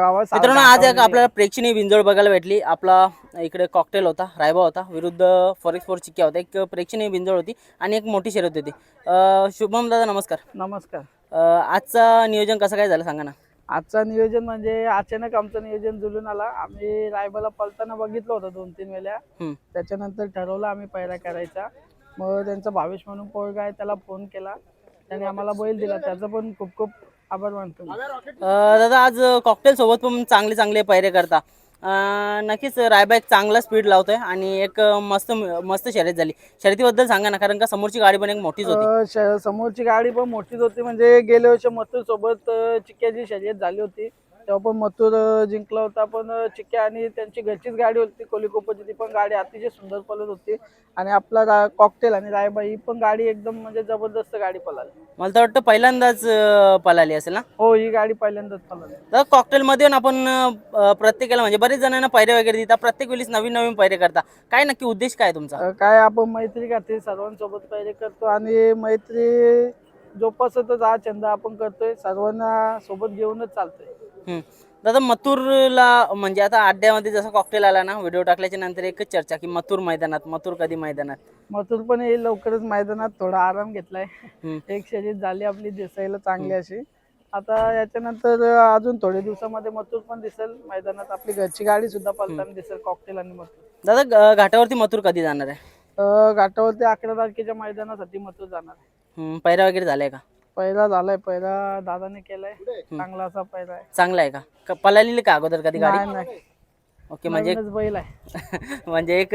मित्रांनो आज एक आपल्याला प्रेक्षणीय बिंजोड बघायला भेटली. आपला इकडे कॉकटेल होता रायबा होता. विरुद्ध फॉरेक्स फोर चिक्क्या होता. एक प्रेक्षणीय बिंजोड होती आणि एक मोठी शर्यत होती. शुभम दादा नमस्कार. नमस्कार. आजचं नियोजन कसं काय झालं सांगा ना. आजचं नियोजन म्हणजे अचानक आमचं नियोजन जुलून आला. आम्ही रायबाला पलताना बघितलं होतं दोन तीन वेळा. त्याच्यानंतर ठरवलं आम्ही पहिला करायचा. मग त्यांचा भावेश म्हणून पोरगा आहे त्याला फोन केला. त्याने आम्हाला बैल दिला. त्याचा पण खूप खूप आभार मानतो मी. अं, दादा आज कॉकटेल सोबत पण चांगले चांगले पैरे करता. अं, नक्कीच रायबा एक चांगला स्पीड लावतोय आणि एक मस्त मस्त शर्यत झाली. शर्यतीबद्दल सांगा ना कारण का समोरची गाडी पण एक मोठीच होती. अं, श- समोरची गाडी पण मोठीच होती. म्हणजे गेल्या वर्षी मथुर सोबत चिक्क्याची शर्यत झाली होती. तेव्हा पण मथुर जिंकला होता. पण अं, चिक्क्या आणि त्यांची घरचीच गाडी होती कोलिकोपची ती पण गाडी अतिशय सुंदर पळत होती. आणि आपला कॉकटेल आणि रायबा ही पण गाडी एकदम म्हणजे जबरदस्त गाडी पळाली मला तर वाटतं पहिल्यांदाच अं, पळाली असेल ना? हो ही गाडी पहिल्यांदाच पळाली तर कॉकटेलमध्ये ना आपण अं, प्रत्येकाला म्हणजे बरेच जणांना पैरे वगैरे देता प्रत्येक वेळेस नवीन नवीन पैरे करता. काय नक्की उद्देश काय तुमचा? अं, काय आपण मैत्री खाते सर्वांसोबत पहिले करतो. आणि मैत्री जोपासतच हा छंद आपण करतोय. सर्वांना सोबत घेऊनच चालतोय. दादा मथुरला म्हणजे आता अड्ड्यामध्ये जसं कॉकटेल आला ना व्हिडिओ टाकल्याच्या नंतर एकच चर्चा की मथुर मैदानात मथुर कधी मैदानात? मथुर पण येईल लवकरच मैदानात थोडा आराम घेतलाय. एक शर्यत झाली आपली दिसायला चांगली अशी. आता याच्यानंतर अजून थोड्या दिवसामध्ये मथुर पण दिसेल. मैदानात आपली घरची गाडी सुद्धा पळताना दिसेल कॉकटेल आणि मथुर. दादा घाटावरती मथुर कधी जाणार आहे? घाटावरती अकरा तारखेच्या मैदानासाठी मथुर जाणार आहे. पैरा वगैरे झालाय का? पहिला झालाय पहिला दादाने केलाय. चांगला असा पहिला आहे. चांगला आहे का? क- पळालेली का अगोदर कधी गाडी? नाही नाही. ओके म्हणजे नवीनच बैल आहे. म्हणजे एक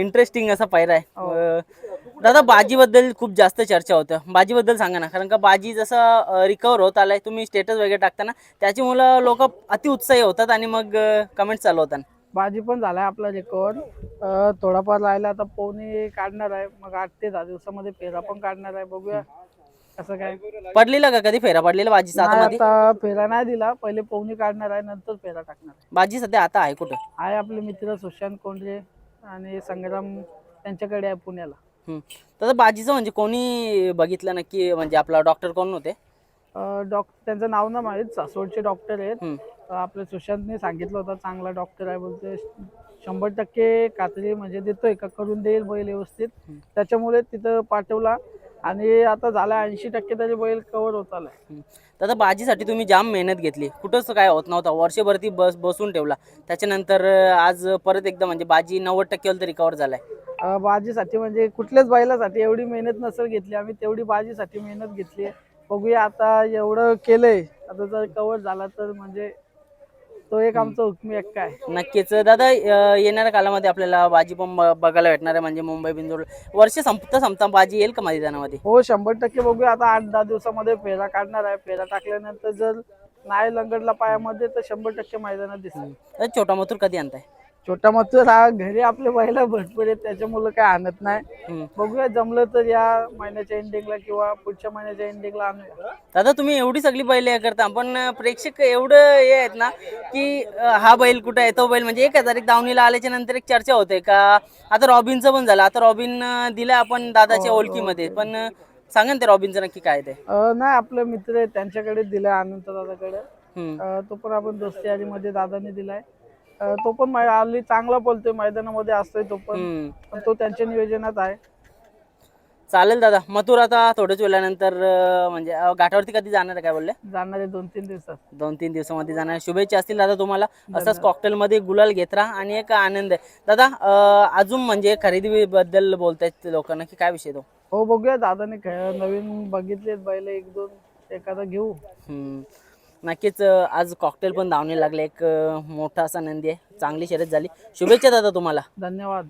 इंटरेस्टिंग असा पैरा आहे. हो. अं, दादा बाजीबद्दल खूप जास्त चर्चा होतं. बाजीबद्दल सांगा ना कारण का बाजी जसं रिकवर होत आलाय तुम्ही स्टेटस वगैरे टाकताना त्याची मुलं लोक अति उत्साही होतात आणि मग कमेंट चालू होतात. बाजी पण झालाय आपला रेकॉर्ड थोडाफार राहिला आता पोहणी काढणार आहे. मग आठ ते दहा दिवसामध्ये फेरा पण काढणार आहे. बघूया. कसं काय? पडलेला का कधी फेरा? पडलेला बाजीचा नाही, आतमध्ये आता फेरा नाही दिला. पहिले पोहणी काढणार आहे नंतर फेरा टाकणार आहे. बाजी सध्या आता आहे कुठं? आहे आपले मित्र सुशांत कोंडरे आणि संग्राम त्यांच्याकडे आहे पुण्याला. हम्म. दादा बाजीचं म्हणजे कोणी बघितलं नक्की? म्हणजे आपला डॉक्टर कोण होते? डॉक्टर त्यांचं नाव ना माहीत? सासवडचे डॉक्टर आहेत. हम्म. अं, आपल्या सुशांतने सांगितलं होतं चांगला डॉक्टर आहे बोलते शंभर टक्के खात्री म्हणजे देतोय का? करून देईल बैल व्यवस्थित. त्याच्यामुळे तिथं पाठवला. आणि आता झाला ऐंशी टक्के तरी बैल कव्हर होत आलाय. दादा बाजीसाठी तुम्ही जाम मेहनत घेतली. कुठंच काय होत नव्हता. वर्षभर ती बस बसून ठेवला. त्याच्यानंतर आज परत एकदा म्हणजे बाजी नव्वद टक्के तरी रिकवर झालाय. अं, बाजीसाठी म्हणजे कुठल्याच बैलासाठी एवढी मेहनत नसेल घेतली. आम्ही तेवढी बाजीसाठी मेहनत घेतली बघूया आता एवढं केलंय. आता जर कव्हर झाला तर म्हणजे तो एक आमचा हुकमी एक काय नक्कीच. दादा अं, येणाऱ्या कालामध्ये आपल्याला बाजी पण ब- बघायला भेटणार आहे. म्हणजे मुंबई बिंदूर वर्ष संपता संपता बाजी येईल का मैदानामध्ये? हो शंभर टक्के बघूया. आता आठ दहा दिवसामध्ये फेरा काढणार आहे. फेरा टाकल्यानंतर जर नाही लंगडला पायामध्ये तर शंभर टक्के मैदानात दिसेल. दादा, छोटा मथुर कधी आणताय? छोटा मथुर हा घरी आपले बैला भरपूर आहेत त्याच्यामुळे काय आणत नाही. बघूया जमलं तर या महिन्याच्या एंडिंगला किंवा पुढच्या महिन्याच्या एंडिंगला आणूया. दादा तुम्ही एवढी सगळी बैल हे करता पण प्रेक्षक एवढं हे आहेत ना की हा बैल कुठं आहे तो बैल म्हणजे एक तारीख दावणीला आल्याच्यानंतर एक चर्चा होते का? आता रॉबिनचं पण झालं आता रॉबिन दिलं आपण दादाच्या ओळखीमध्ये पण अं, सांगा ते रॉबिनचं नक्की काय ते? नाही आपले मित्र आहेत त्यांच्याकडे दिलाय अनंत दादाकडे. तो पण आपण दोस्ती यादीमध्ये दादाने दिलाय. तो पण हल्ली चांगला बोलतोय मैदानामध्ये असतोय तो पण. तो त्यांच्या नियोजनात आहे. चालेल दादा मथुर आता थोड्याच वेळानंतर म्हणजे घाटावरती कधी जाणार आहे काय बोलले? जाणार आहे दोन तीन दिवसात. दोन तीन दिवसामध्ये जाणार शुभेच्छा असतील दादा तुम्हाला. असंच cocktail मध्ये गुलाल घेत राहा आणि एक आनंद आहे. दादा अजून म्हणजे खरेदी बद्दल बोलतायत लोकांना की काय विषय तो? हो बघूया. दादाने खे- नवीन बघितलेत बैल. एक दोन एखादा घेऊ. नक्कीच आज कॉकटेल पण धावणे लागले. एक मोठा असा नंदी आहे. चांगली शर्यत झाली. शुभेच्छा दादा तुम्हाला. धन्यवाद.